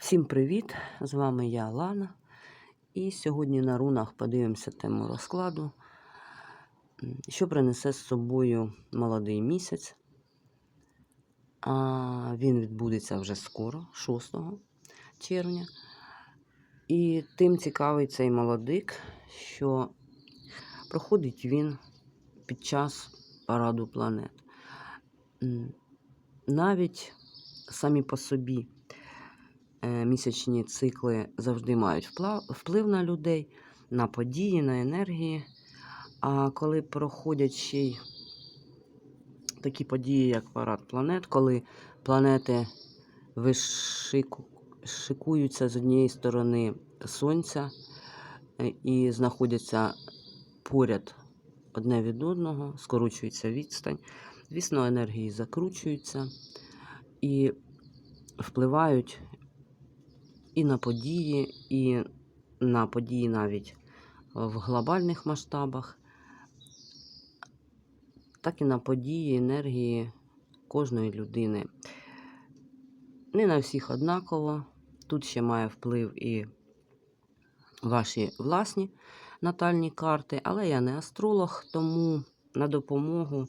Всім привіт! З вами я Лана. І сьогодні на рунах подивимося тему розкладу, що принесе з собою молодий місяць. Він відбудеться вже скоро, 6 червня. І тим цікавий цей молодик, що проходить він під час параду планет. Навіть самі по собі місячні цикли завжди мають вплив на людей, на події, на енергії. А коли проходять ще й такі події, як парад планет, коли планети вишику- шикуються з однієї сторони Сонця е, і знаходяться поряд одне від одного, скорочується відстань. Звісно, енергії закручуються і впливають і на події, і на події навіть в глобальних масштабах, так і на події, енергії кожної людини. Не на всіх однаково. Тут ще має вплив і ваші власні натальні карти, але я не астролог, тому на допомогу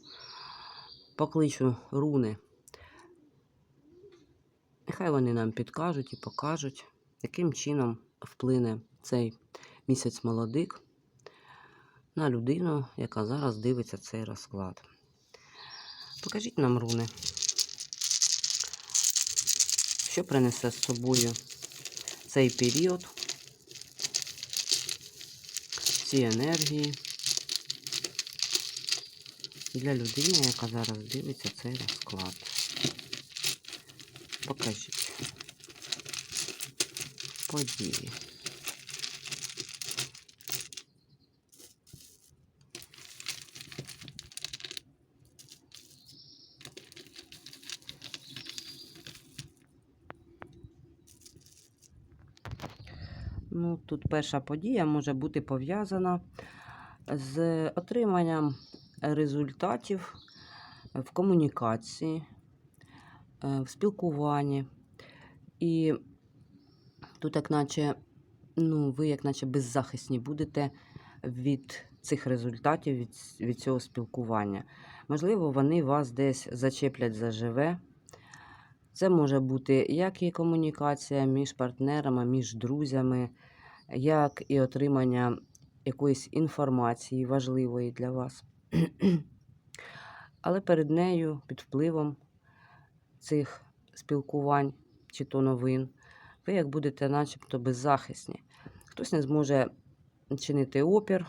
покличу руни. Нехай вони нам підкажуть і покажуть, яким чином вплине цей місяць молодик на людину, яка зараз дивиться цей розклад. Покажіть нам руни, що принесе з собою цей період, ці енергії для людини, яка зараз дивиться цей розклад. Покажіть події. Ну, тут перша подія може бути пов'язана з отриманням результатів в комунікації, е, в спілкуванні. І тут, як наче, ну, ви, як наче, беззахисні будете від цих результатів, від, від цього спілкування. Можливо, вони вас десь зачеплять заживе. Це може бути як і комунікація між партнерами, між друзями, як і отримання якоїсь інформації важливої для вас. Але перед нею, під впливом цих спілкувань чи то новин, ви як будете начебто беззахисні. Хтось не зможе чинити опір,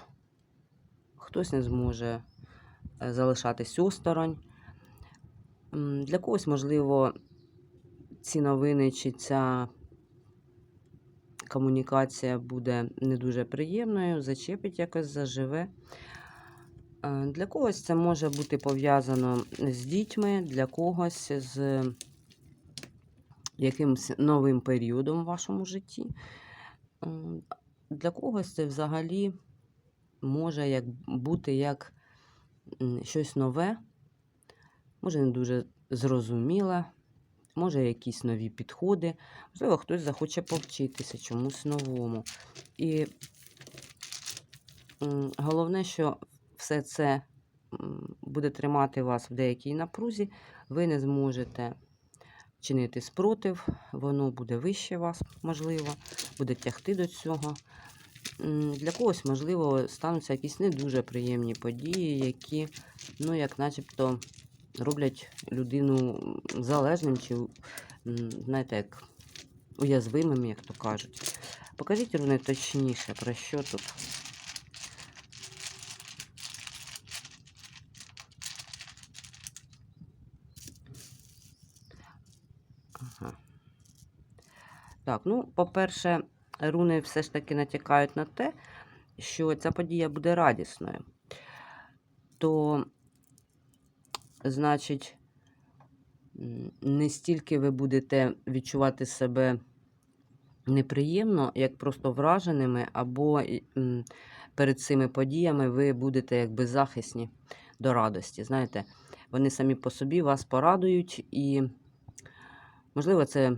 хтось не зможе е, залишатись осторонь. Для когось, можливо, ці новини чи ця комунікація буде не дуже приємною, зачепить якось заживе. Е, Для когось це може бути пов'язано з дітьми, для когось з якимось новим періодом в вашому житті. Для когось це взагалі може як бути як щось нове, може не дуже зрозуміле, може якісь нові підходи, можливо, хтось захоче повчитися чомусь новому. І головне, що все це буде тримати вас в деякій напрузі, ви не зможете чинити спротив, воно буде вище вас, можливо, буде тягти до цього. Для когось, можливо, стануться якісь не дуже приємні події, які, ну, як начебто, роблять людину залежним чи, знаєте, як уязвимим, як то кажуть. Покажіть руни точніше, про що тут. Так, ну, по-перше, руни все ж таки натякають на те, що ця подія буде радісною. То, значить, не стільки ви будете відчувати себе неприємно, як просто враженими, або перед цими подіями ви будете як беззахисні до радості. Знаєте, вони самі по собі вас порадують, і, можливо, це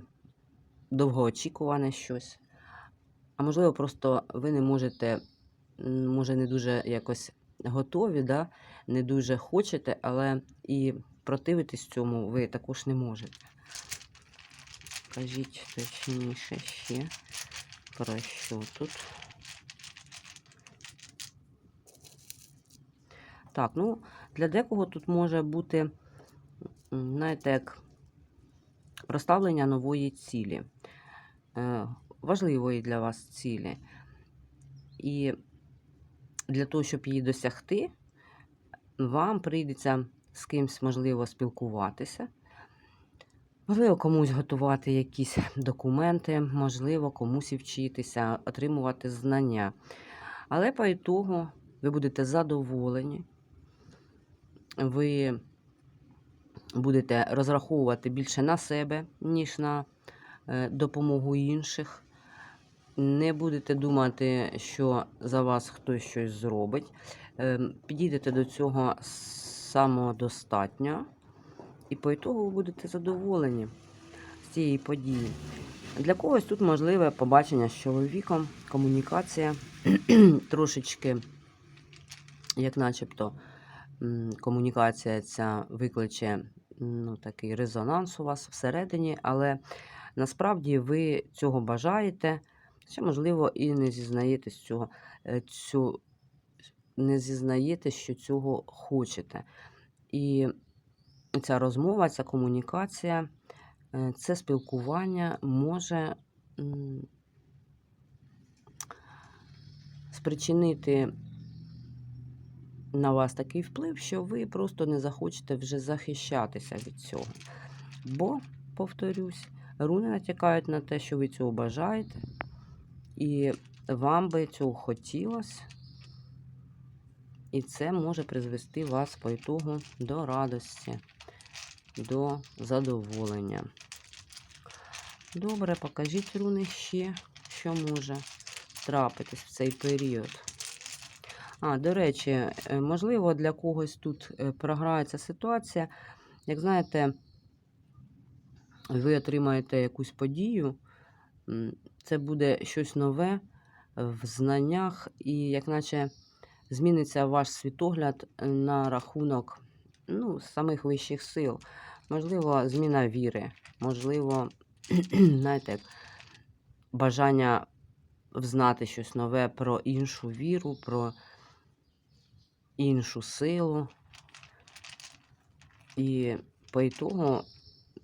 довгоочікуване щось. А можливо, просто ви не можете, може, не дуже якось готові, да? не дуже хочете, але і противитись цьому ви також не можете. Кажіть точніше ще про що тут. Так, ну, для декого тут може бути, знаєте, як розставлення нової цілі, е, важливої для вас цілі. І для того, щоб її досягти, вам прийдеться з кимсь, можливо, спілкуватися. Можливо, комусь готувати якісь документи, можливо, комусь і вчитися, отримувати знання. Але по ітогу ви будете задоволені, ви будете розраховувати більше на себе, ніж на е, допомогу інших. Не будете думати, що за вас хтось щось зробить. Ем, Підійдете до цього самодостатньо, і по ітогу ви будете задоволені з цієї події. Для когось тут можливе побачення з чоловіком, комунікація трошечки, як начебто, комунікація ця викличе ну, такий резонанс у вас всередині, але насправді ви цього бажаєте, ще, можливо, і не зізнаєтесь цього, е, цю, не зізнаєтесь, що цього хочете. І ця розмова, ця комунікація, е, це спілкування може спричинити на вас такий вплив, що ви просто не захочете вже захищатися від цього. Бо, повторюсь, руни натякають на те, що ви цього бажаєте, і вам би цього хотілося. І це може призвести вас по ітогу до радості, до задоволення. Добре, покажіть руни ще, що може трапитись в цей період. А, до речі, е, можливо, для когось тут е, програється ситуація. Як знаєте, ви отримаєте якусь подію, це буде щось нове в знаннях, і як наче зміниться ваш світогляд на рахунок ну, самих вищих сил. Можливо, зміна віри, можливо, знаєте, бажання взнати щось нове про іншу віру, про іншу силу. І по ітогу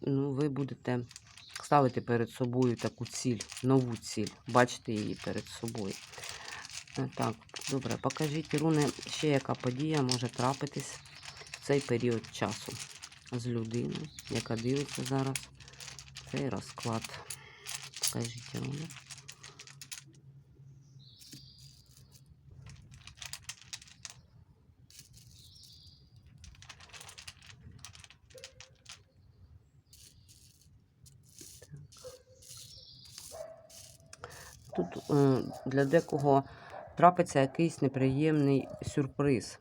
ну, ви будете ставити перед собою таку ціль, нову ціль, бачите її перед собою. Е, Так, добре, покажіть руни, ще яка подія може трапитись в цей період часу з людиною, яка дивиться зараз цей розклад. Покажіть руни. Тут е, для декого трапиться якийсь неприємний сюрприз,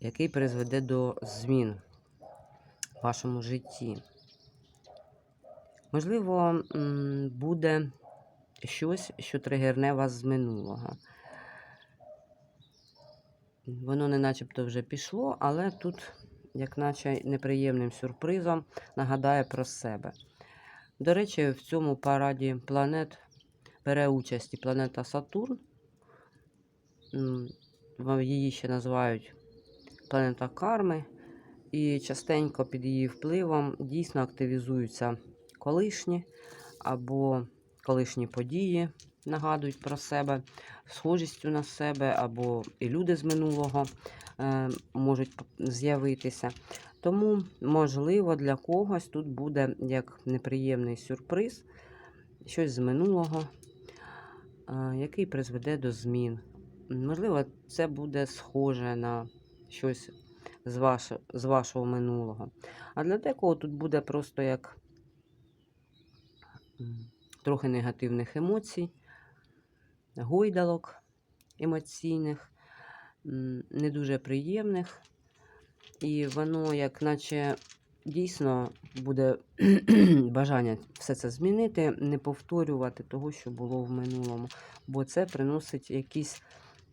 який призведе до змін в вашому житті. Можливо, буде щось, що тригерне вас з минулого. Воно не начебто вже пішло, але тут, як наче неприємним сюрпризом, нагадає про себе. До речі, в цьому параді планет бере участь і планета Сатурн. Її ще називають планета Карми. І частенько під її впливом дійсно активізуються колишні або колишні події, нагадують про себе, схожістю на себе, або і люди з минулого е, можуть з'явитися. Тому, можливо, для когось тут буде як неприємний сюрприз, щось з минулого, який призведе до змін. Можливо, це буде схоже на щось з, ваше, з вашого минулого. А для декого тут буде просто як трохи негативних емоцій, гойдалок емоційних, не дуже приємних. І воно, як наче дійсно буде бажання все це змінити, не повторювати того, що було в минулому, бо це приносить якісь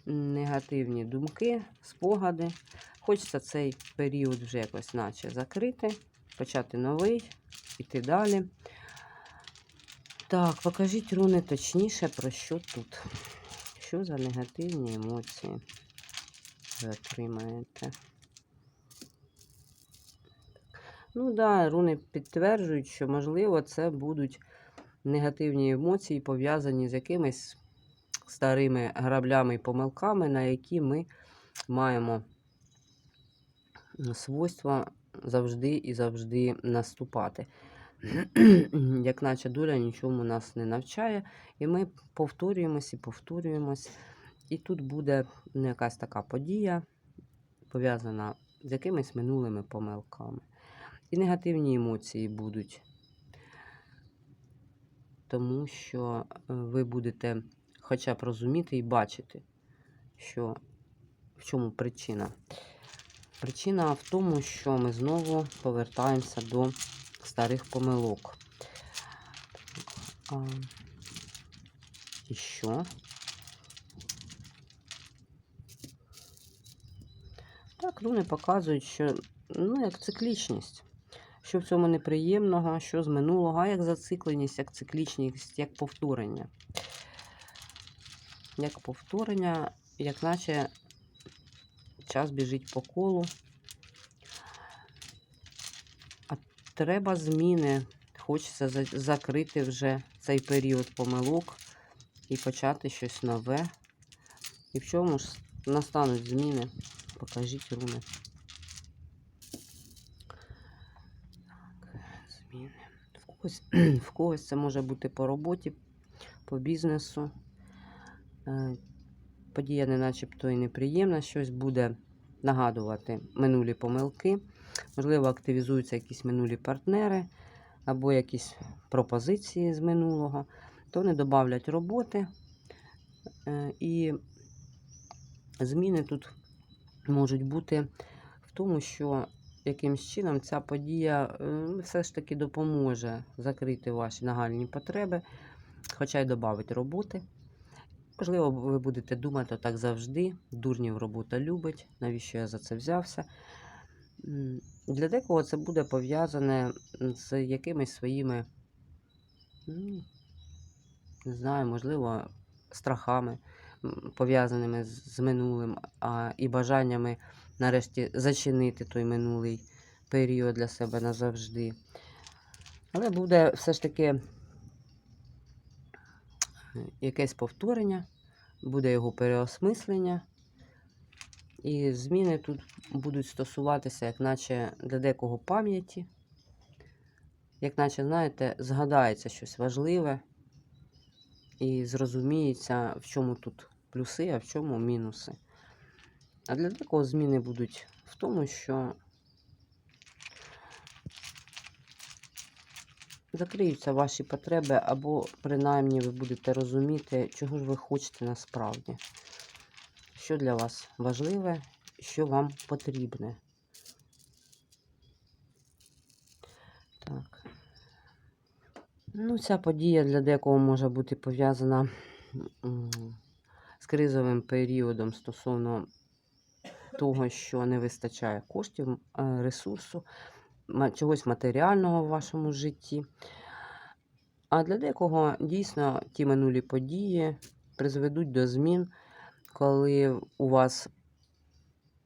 негативні думки, спогади. Хочеться цей період вже якось наче закрити, почати новий, іти далі. Так, покажіть руни точніше, про що тут. Що за негативні емоції ви отримаєте? Ну да, руни підтверджують, що, можливо, це будуть негативні емоції, пов'язані з якимись старими граблями і помилками, на які ми маємо свойства завжди і завжди наступати. Як наче доля нічому нас не навчає, і ми повторюємось і повторюємось. І тут буде ну, якась така подія, пов'язана з якимись минулими помилками. І негативні емоції будуть, тому що е, ви будете хоча б розуміти і бачити, що в чому причина. Причина в тому, що ми знову повертаємося до старих помилок. І що? Так, руни показують, що ну, як циклічність. Що в цьому неприємного, що з минулого, а як зацикленість, як циклічність, як повторення. Як повторення, як наче час біжить по колу. А треба зміни. Хочеться закрити вже цей період помилок і почати щось нове. І в чому ж настануть зміни? Покажіть руни. Зміни. В когось, в когось це може бути по роботі, по бізнесу. Е, Подія не начебто і неприємна, щось буде нагадувати минулі помилки. Можливо, активізуються якісь минулі партнери або якісь пропозиції з минулого, то не додавлять роботи. Е, І зміни тут можуть бути в тому, що якимсь чином ця подія е, все ж таки допоможе закрити ваші нагальні потреби, хоча й додавить роботи. Можливо, ви будете думати так завжди. Дурнів робота любить, навіщо я за це взявся. Для декого це буде пов'язане з якимись своїми, ну, не знаю, можливо, страхами, пов'язаними з минулим, а і бажаннями нарешті зачинити той минулий період для себе назавжди. Але буде все ж таки якесь повторення, буде його переосмислення. І зміни тут будуть стосуватися, як наче для декого пам'яті, як наче, знаєте, згадається щось важливе і зрозуміється, в чому тут плюси, а в чому мінуси. А для декого зміни будуть в тому, що закриються ваші потреби, або принаймні ви будете розуміти, чого ж ви хочете насправді, що для вас важливе, що вам потрібне. Так. Ну, ця подія для декого може бути пов'язана з кризовим періодом стосовно того, що не вистачає коштів, е, ресурсу, чогось матеріального в вашому житті. А для декого дійсно ті минулі події призведуть до змін, коли у вас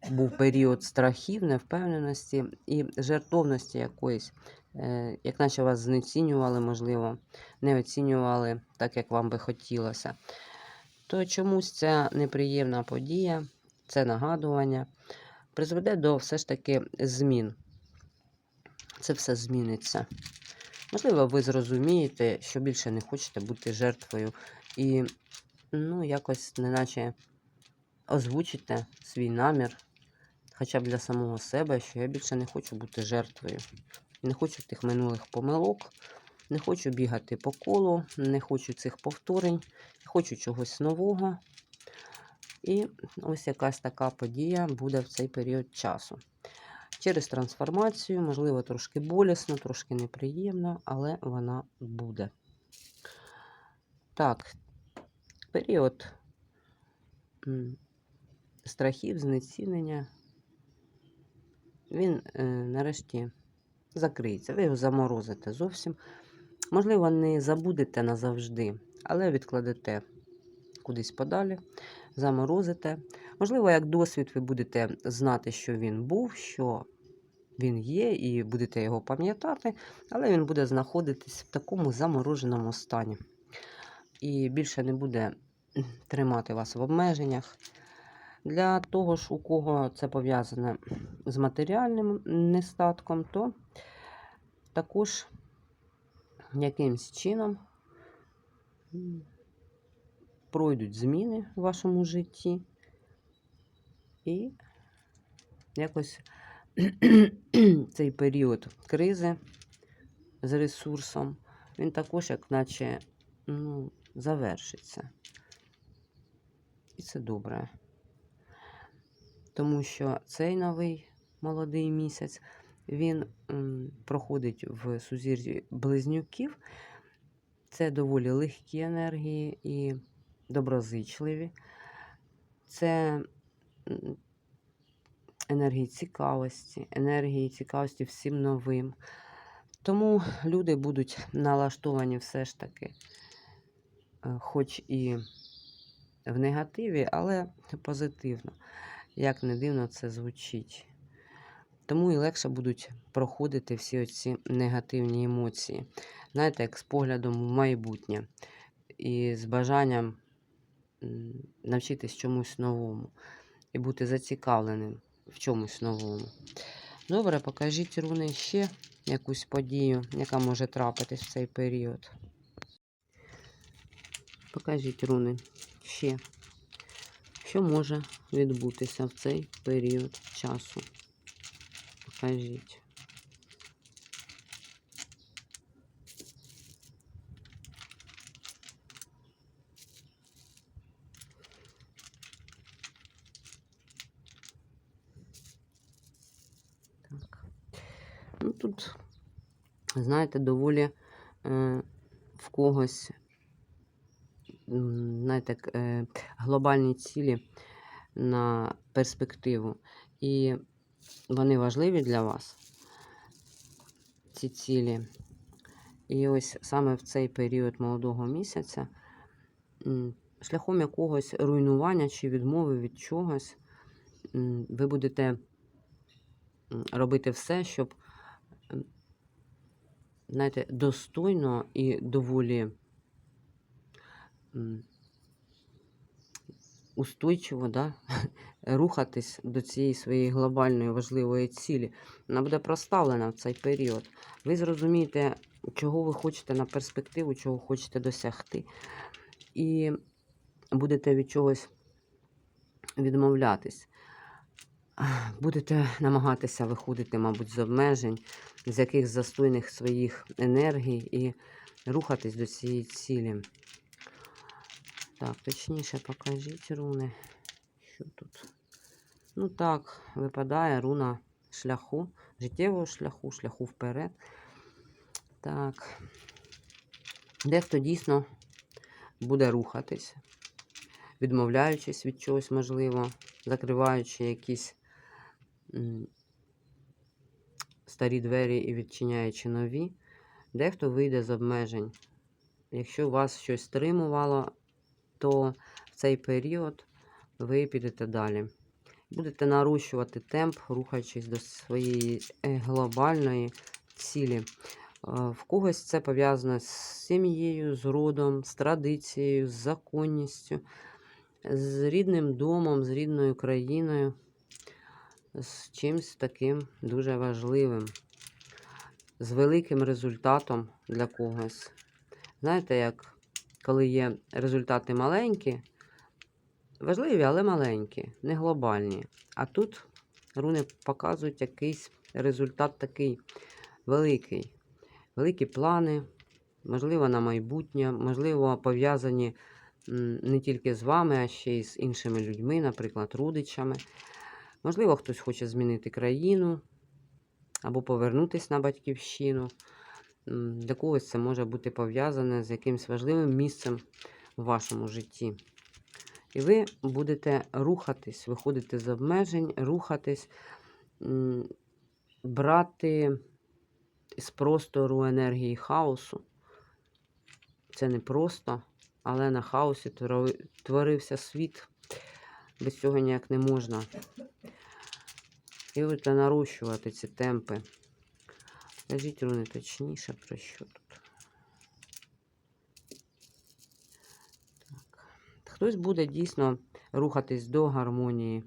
був період страхів, невпевненості і жертовності якоїсь, е, як наче вас знецінювали, можливо, не оцінювали так, як вам би хотілося. То чомусь ця неприємна подія, це нагадування, призведе до все ж таки змін. Це все зміниться. Можливо, ви зрозумієте, що більше не хочете бути жертвою. І, ну, якось, неначе озвучите свій намір, хоча б для самого себе, що я більше не хочу бути жертвою. Не хочу тих минулих помилок, не хочу бігати по колу, не хочу цих повторень, хочу чогось нового. І ось якась така подія буде в цей період часу. через трансформацію, можливо, трошки болісно, трошки неприємно, але вона буде. Так, період страхів, знецінення, він е, нарешті закриється. Ви його заморозите зовсім. Можливо, не забудете назавжди, але відкладете кудись подалі, заморозите. Можливо, як досвід ви будете знати, що він був, що він є, і будете його пам'ятати, але він буде знаходитись в такому замороженому стані. І більше не буде тримати вас в обмеженнях. Для того ж, у кого це пов'язане з матеріальним нестатком, то також якимсь чином пройдуть зміни в вашому житті і якось цей період кризи з ресурсом, він також, як наче, ну, завершиться. І це добре. Тому що цей новий молодий місяць він м, проходить в сузір'ї близнюків. Це доволі легкі енергії і доброзичливі. Це енергії цікавості, енергії цікавості всім новим. Тому люди будуть налаштовані все ж таки, е, хоч і в негативі, але позитивно. Як не дивно це звучить. Тому і легше будуть проходити всі оці негативні емоції. Знаєте, як з поглядом в майбутнє і з бажанням навчитись чомусь новому і бути зацікавленим в чомусь новому. Добре, покажіть руни ще якусь подію, яка може трапитись в цей період. Покажіть руни ще, що може відбутися в цей період часу. Покажіть. Так. Ну, тут, знаєте, доволі е, в когось, знаєте, е, глобальні цілі на перспективу. І вони важливі для вас, ці цілі. І ось саме в цей період молодого місяця, шляхом якогось руйнування чи відмови від чогось, ви будете робити все, щоб, знаєте, достойно і доволі устойчиво да, рухатись до цієї своєї глобальної важливої цілі. Вона буде проставлена в цей період. Ви зрозумієте, чого ви хочете на перспективу, чого хочете досягти. І будете від чогось відмовлятись. Будете намагатися виходити, мабуть, з обмежень, з якихось застойних своїх енергій і рухатись до цієї цілі. Так, точніше покажіть руни. Що тут? Ну так, випадає руна шляху, життєвого шляху, шляху вперед. Так. Дехто дійсно буде рухатись, відмовляючись від чогось, можливо, закриваючи якісь старі двері і відчиняючи нові. Дехто вийде з обмежень. Якщо вас щось стримувало, то в цей період ви підете далі. Будете нарощувати темп, рухаючись до своєї е, глобальної цілі. Е, В когось це пов'язано з сім'єю, з родом, з традицією, з законністю, з рідним домом, з рідною країною, з чимось таким дуже важливим, з великим результатом для когось. Знаєте, як коли є результати маленькі, важливі, але маленькі, не глобальні. А тут руни показують якийсь результат такий великий. Великі плани, можливо, на майбутнє, можливо, пов'язані не тільки з вами, а ще й з іншими людьми, наприклад, родичами. Можливо, хтось хоче змінити країну, або повернутися на батьківщину. Для когось це може бути пов'язане з якимось важливим місцем в вашому житті. І ви будете рухатись, виходити з обмежень, рухатись, брати з простору енергії хаосу. Це не просто, але на хаосі творився світ. Без цього ніяк не можна. І будете нарощувати ці темпи. Скажіть, руни, точніше, про що тут? Так. Хтось буде дійсно рухатись до гармонії,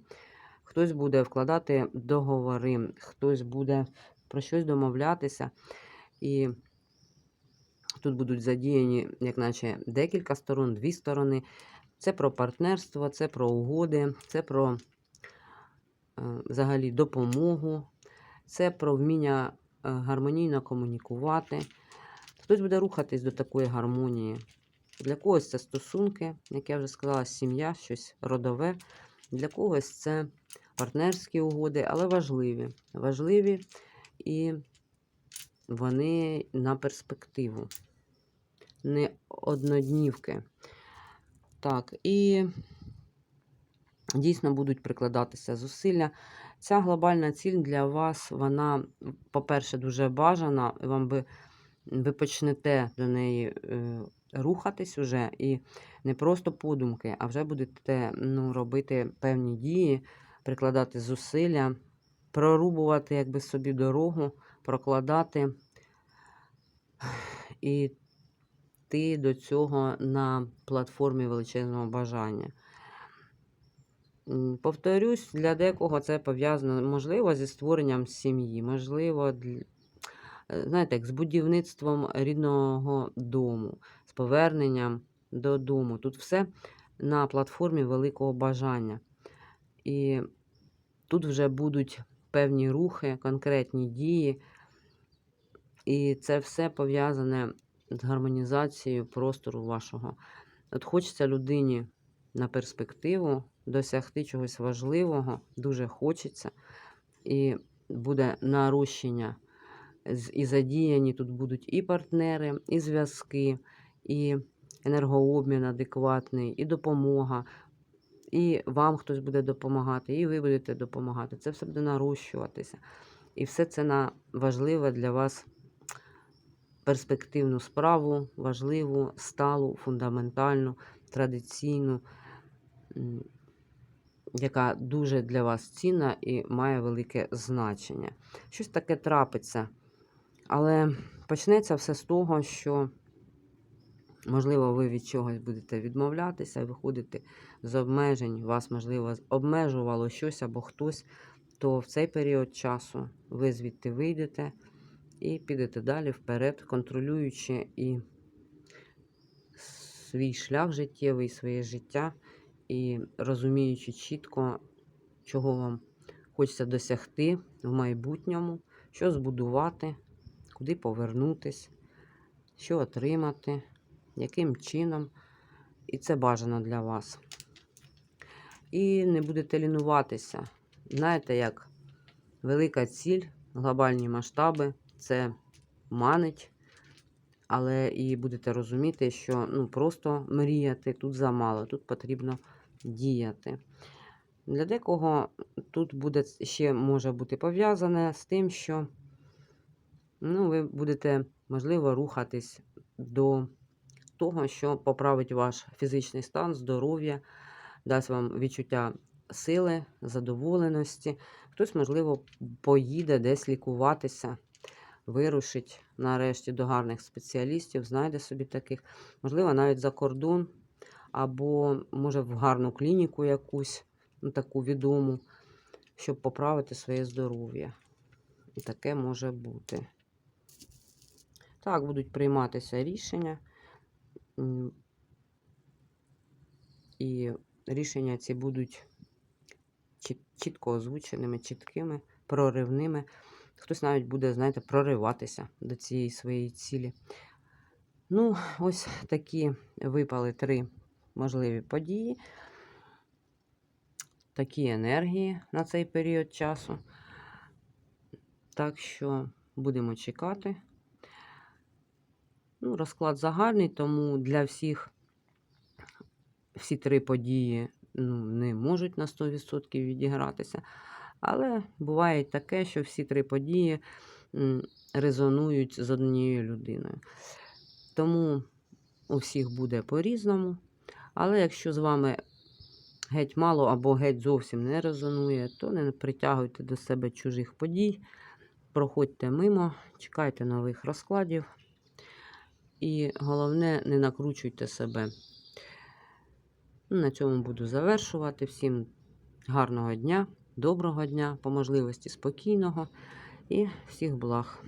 хтось буде вкладати договори, хтось буде про щось домовлятися. І тут будуть задіяні, як наче, декілька сторон, дві сторони. Це про партнерство, це про угоди, це про е, взагалі допомогу, це про вміння е, гармонійно комунікувати. Хтось буде рухатись до такої гармонії. Для когось це стосунки, як я вже сказала, сім'я, щось родове. Для когось це партнерські угоди, але важливі. Важливі і вони на перспективу, не одноднівки. Так, і дійсно будуть прикладатися зусилля. Ця глобальна ціль для вас, вона, по-перше, дуже бажана. Вам би ви почнете до неї е, рухатись уже і не просто подумки, а вже будете ну, робити певні дії, прикладати зусилля, прорубувати якби собі дорогу, прокладати і йти до цього на платформі величезного бажання. Повторюсь, для декого це пов'язано, можливо, зі створенням сім'ї, можливо, е, знаєте, як з будівництвом рідного дому, з поверненням додому. Тут все на платформі великого бажання. І тут вже будуть певні рухи, конкретні дії. І це все пов'язане з гармонізацією простору вашого. От хочеться людині на перспективу досягти чогось важливого, дуже хочеться. І буде нарощення. І задіяні тут будуть і партнери, і зв'язки, і енергообмін адекватний, і допомога. І вам хтось буде допомагати, і ви будете допомагати. Це все буде нарощуватися. І все це на важливе для вас перспективну справу, важливу, сталу, фундаментальну, традиційну, яка дуже для вас цінна і має велике значення. Щось таке трапиться. Але почнеться все з того, що, можливо, ви від чогось будете відмовлятися і виходити з обмежень, вас, можливо, обмежувало щось або хтось, то в цей період часу ви звідти вийдете і підете далі вперед, контролюючи і свій шлях життєвий, своє життя, і розуміючи чітко, чого вам хочеться досягти в майбутньому, що збудувати, куди повернутись, що отримати, яким чином. І це бажано для вас. І не будете лінуватися. Знаєте, як велика ціль, глобальні масштаби це манить, але і будете розуміти, що ну, просто мріяти тут замало, тут потрібно діяти. Для декого тут буде ще може бути пов'язане з тим, що ну, ви будете, можливо, рухатись до того, що поправить ваш фізичний стан, здоров'я, дасть вам відчуття сили, задоволеності. Хтось, можливо, поїде десь лікуватися, вирушить нарешті до гарних спеціалістів, знайде собі таких, можливо, навіть за кордон, або, може, в гарну клініку якусь, ну, таку відому, щоб поправити своє здоров'я. І таке може бути. Так, будуть прийматися рішення. І рішення ці будуть чітко озвученими, чіткими, проривними. Хтось навіть буде, знаєте, прориватися до цієї своєї цілі. Ну, ось такі випали три можливі події, такі енергії на цей період часу. Так що будемо чекати. Ну, розклад загальний, тому для всіх всі три події ну, не можуть на 100% відігратися. Але буває таке, що всі три події резонують з однією людиною. Тому у всіх буде по-різному. Але якщо з вами геть мало або геть зовсім не резонує, то не притягуйте до себе чужих подій, проходьте мимо, чекайте нових розкладів. І головне, не накручуйте себе. На цьому буду завершувати. Всім гарного дня, доброго дня, по можливості спокійного і всіх благ.